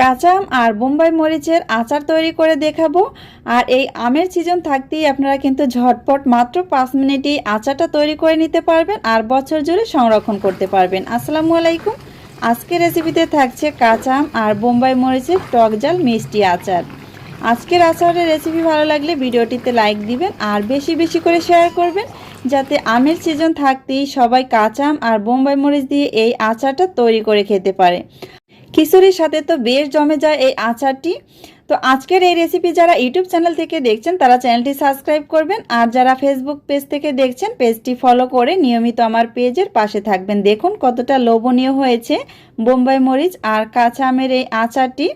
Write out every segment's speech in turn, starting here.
কাঁচা আম আর বোম্বাই মরিচের আচার তৈরি করে দেখাবো। আর এই আমের সিজন থাকতেই আপনারা কিন্তু ঝটপট মাত্র পাঁচ মিনিটেই আচারটা তৈরি করে নিতে পারবেন আর বছর জুড়ে সংরক্ষণ করতে পারবেন। আসসালামু আলাইকুম। আজকের রেসিপিতে থাকছে কাঁচা আম আর বোম্বাই মরিচের টক জাল মিষ্টি আচার। আজকের আচারের রেসিপি ভালো লাগলে ভিডিওটিতে লাইক দিবেন আর বেশি বেশি করে শেয়ার করবেন, যাতে আমের সিজন থাকতেই সবাই কাঁচা আম আর বোম্বাই মরিচ দিয়ে এই আচারটা তৈরি করে খেতে পারে। খিচুড়ির সাথে তো বেশ জমে যায় এই আচারটি। তো আজকের এই রেসিপি যারা ইউটিউব চ্যানেল থেকে দেখছেন, তারা চ্যানেলটি সাবস্ক্রাইব করবেন। আর যারা ফেসবুক পেজ থেকে দেখছেন পেজটি ফলো করে নিয়মিত আমার পেজের পাশে থাকবেন। দেখুন কতটা লোভনীয় হয়েছে বোম্বাই মরিচ আর কাঁচা আমের এই আচারটি।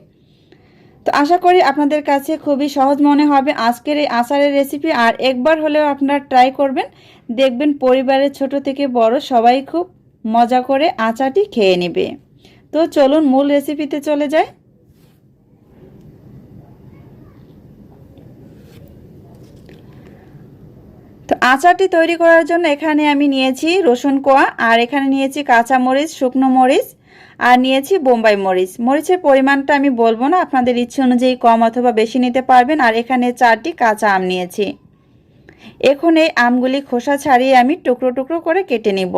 তো আশা করি আপনাদের কাছে খুবই সহজ মনে হবে আজকের এই আচারের রেসিপি আর একবার হলেও আপনারা ট্রাই করবেন। দেখবেন পরিবারের ছোট থেকে বড় সবাই খুব মজা করে আচারটি খেয়ে নেবে। তো চলুন মূল রেসিপিতে চলে যাই। তো আচারটি তৈরি করার জন্য এখানে আমি নিয়েছি রসুন কোয়া, আর এখানে নিয়েছি কাঁচা মরিচ, শুকনো মরিচ, আর নিয়েছি বোম্বাই মরিচ। মরিচের পরিমাণটা আমি বলব না, আপনাদের ইচ্ছে অনুযায়ী কম অথবা বেশি নিতে পারবেন, আর এখানে চারটি কাঁচা আম নিয়েছি। এখন এই আমগুলি খোসা ছাড়িয়ে আমি টুকরো টুকরো করে কেটে নিব।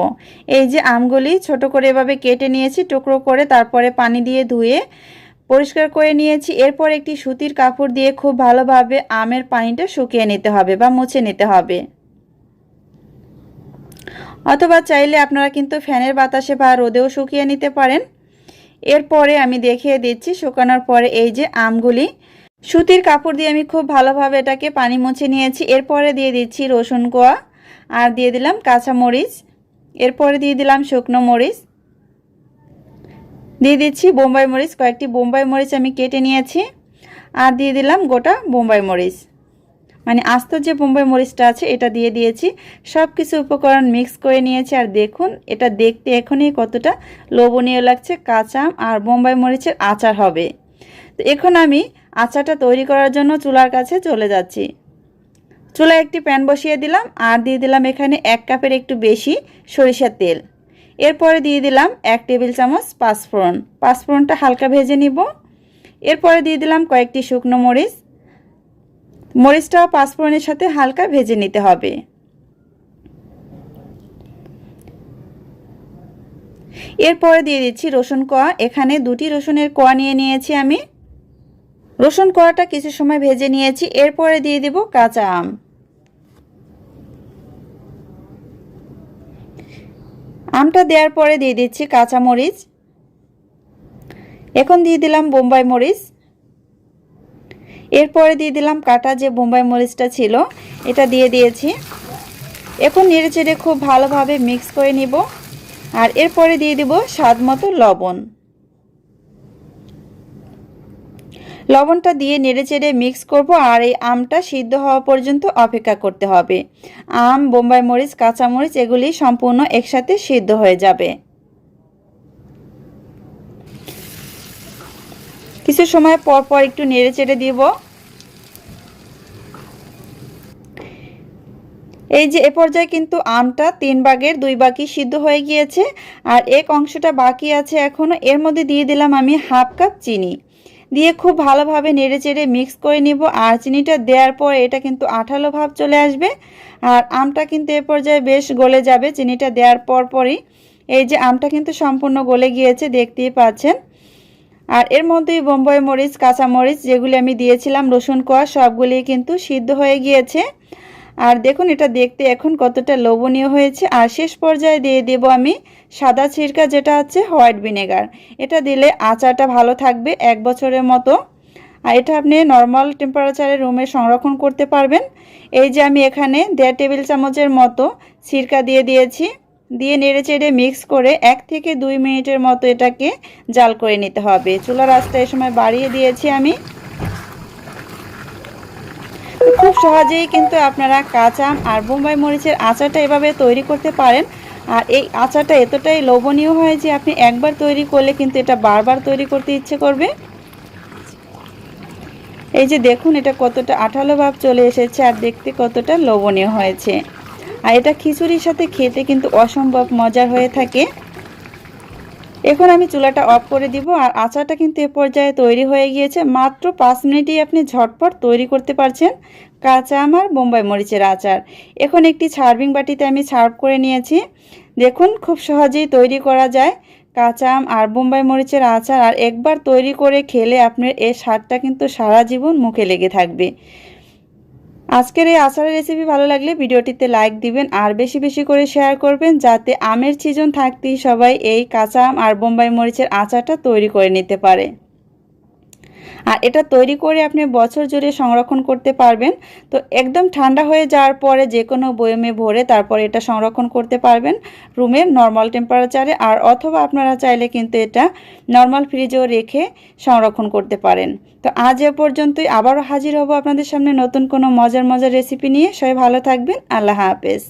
এই যে আমগুলি ছোট করে এভাবে কেটে নিয়েছি, টুকরো করে তারপরে পানি দিয়ে ধুয়ে পরিষ্কার করে নিয়েছি। এরপর একটি সুতির কাপড় দিয়ে খুব ভালোভাবে আমের পানিটা শুকিয়ে নিতে হবে বা মুছে নিতে হবে। অথবা চাইলে আপনারা কিন্তু ফ্যানের বাতাসে বা রোদেও শুকিয়ে নিতে পারেন। এরপরে আমি দেখিয়ে দিচ্ছি, শুকানোর পরে এই যে আমগুলি সুতির কাপড় দিয়ে আমি খুব ভালোভাবে এটাকে পানি মুছে নিয়েছি। এরপরে দিয়ে দিচ্ছি রসুন কোয়া আর দিয়ে দিলাম কাঁচা মরিচ। এরপরে দিয়ে দিলাম শুকনো মরিচ। দিয়ে দিচ্ছি বোম্বাই মরিচ, কয়েকটি বোম্বাই মরিচ আমি কেটে নিয়েছি। আর দিয়ে দিলাম গোটা বোম্বাই মরিচ। মানে আস্ত যে বোম্বাই মরিচটা আছে, এটা দিয়ে দিয়েছি। সব কিছু উপকরণ মিক্স করে নিয়েছি। আর দেখুন, এটা দেখতে এখনই কতটা লোভনীয় লাগছে। কাঁচা আর বোম্বাই মরিচের আচার হবে। তো এখন আমি আচারটা তৈরি করার জন্য চুলার কাছে চলে যাচ্ছি। চুলায় একটি প্যান বসিয়ে দিলাম আর দিয়ে দিলাম এখানে এক কাপের একটু বেশি সরিষার তেল। এরপরে দিয়ে দিলাম এক টেবিল চামচ পাঁচফোড়ন। পাঁচফোড়নটা হালকা ভেজে নিব। এরপরে দিয়ে দিলাম কয়েকটি শুকনো মরিচ। মরিচটাও পাঁচফোড়নের সাথে হালকা ভেজে নিতে হবে। এরপরে দিয়ে দিচ্ছি রসুন কোয়া। এখানে দুটি রসুনের কোয়া নিয়ে নিয়েছি আমি। রসুন কোয়াটা কিছু সময় ভেজে নিয়েছি, এরপরে দিয়ে দিব কাঁচা আম। আমটা দেওয়ার পরে দিয়ে দিচ্ছি কাঁচা মরিচ। এখন দিয়ে দিলাম বোম্বাই মরিচ। এরপরে দিয়ে দিলাম কাটা যে বোম্বাই মরিচটা ছিল, এটা দিয়ে দিয়েছি। এখন নেড়ে চেড়ে খুব ভালোভাবে মিক্স করে নিব। আর এরপরে দিয়ে দিব স্বাদ মতো লবণ। লবণটা দিয়ে নেড়ে চেড়ে মিক্স করব আর এই আমটা সিদ্ধ হওয়া পর্যন্ত অপেক্ষা করতে হবে। আম, বোম্বাই মরিচ, কাঁচা মরিচ এগুলি সম্পূর্ণ একসাথে সিদ্ধ হয়ে যাবে। কিছু সময় পর পর একটু নেড়ে চেড়ে দিব। এই যে এ পর্যায়ে কিন্তু আমটা তিন ভাগের দুই বাকি সিদ্ধ হয়ে গিয়েছে আর এক অংশটা বাকি আছে এখনও এর মধ্যে দিয়ে দিলাম আমি হাফ কাপ চিনি। দিয়ে খুব ভালোভাবে নেড়ে চেড়ে মিক্স করে নিব। আর চিনিটা দেওয়ার পর এটা কিন্তু আঠালো ভাব চলে আসবে। আর আমটা কিন্তু এ পর্যায়ে বেশ গলে যাবে। চিনিটা দেওয়ার পর পরই এই যে আমটা কিন্তু সম্পূর্ণ গলে গিয়েছে, দেখতেই পাচ্ছেন। আর এর মধ্যেই বোম্বাই মরিচ, কাঁচামরিচ যেগুলি আমি দিয়েছিলাম, রসুন কোয়া সবগুলি কিন্তু সিদ্ধ হয়ে গিয়েছে। আর দেখুন, এটা দেখতে এখন কতটা লোভনীয় হয়েছে। আর শেষ পর্যায়ে দিয়ে দেব আমি সাদা ছিরকা, যেটা হচ্ছে হোয়াইট ভিনেগার। এটা দিলে আচারটা ভালো থাকবে এক বছরের মতো। আর এটা আপনি নর্মাল টেম্পারেচারে রুমে সংরক্ষণ করতে পারবেন। এই যে আমি এখানে দেড় টেবিল চামচের মতো সিরকা দিয়ে দিয়েছি। দিয়ে নেড়ে চেড়ে মিক্স করে এক থেকে দুই মিনিটের মতো এটাকে জাল করে নিতে হবে। চুলার আঁচটা এ সময় বাড়িয়ে দিয়েছি আমি। খুব সহজেই কিন্তু আপনারা কাঁচা আর বোম্বাই মরিচের আচারটা এভাবে তৈরি করতে পারেন। আর এই আচারটা এতটাই লোভনীয় হয় যে আপনি একবার তৈরি করলে কিন্তু এটা বারবার তৈরি করতে ইচ্ছে করবে। এই যে দেখুন, এটা কতটা আঠালো ভাব চলে এসেছে আর দেখতে কতটা লোভনীয় হয়েছে। আর এটা খিচুড়ির সাথে খেতে কিন্তু অসম্ভব মজার হয়ে থাকে। এখন আমি চুলাটা অফ করে দিব আর আচারটা কিন্তু এ পর্যায়ে তৈরি হয়ে গিয়েছে। মাত্র পাঁচ মিনিটেই আপনি ঝটপট তৈরি করতে পারছেন কাঁচা আম আর বোম্বাই মরিচের আচার। এখন একটি সার্ভিং বাটিতে আমি সার্ভ করে নিয়েছি। দেখুন, খুব সহজেই তৈরি করা যায় কাঁচা আম আর বোম্বাই মরিচের আচার। আর একবার তৈরি করে খেলে আপনার এই স্বাদটা কিন্তু সারা জীবন মুখে লেগে থাকবে। আজকের এই আচারের রেসিপি ভালো লাগলে ভিডিওটিতে লাইক দিবেন আর বেশি বেশি করে শেয়ার করবেন যাতে আমের সিজন থাকতেই সবাই এই কাঁচা আম আর বোম্বাই মরিচের আচারটা তৈরি করে নিতে পারে। আর এটা তৈরি করে আপনি বছর জুড়ে সংরক্ষণ করতে পারবেন। তো একদম ঠান্ডা হয়ে যাওয়ার পরে যে কোনো বয়মে ভরে তারপর এটা সংরক্ষণ করতে পারবেন রুমের নর্মাল টেম্পারেচারে আর অথবা আপনারা চাইলে কিন্তু এটা নর্মাল ফ্রিজেও রেখে সংরক্ষণ করতে পারেন। তো আজ এ পর্যন্তই। আবারও হাজির হব আপনাদের সামনে নতুন কোনো মজার মজার রেসিপি নিয়ে। সবাই ভালো থাকবেন। আল্লাহ হাফেজ।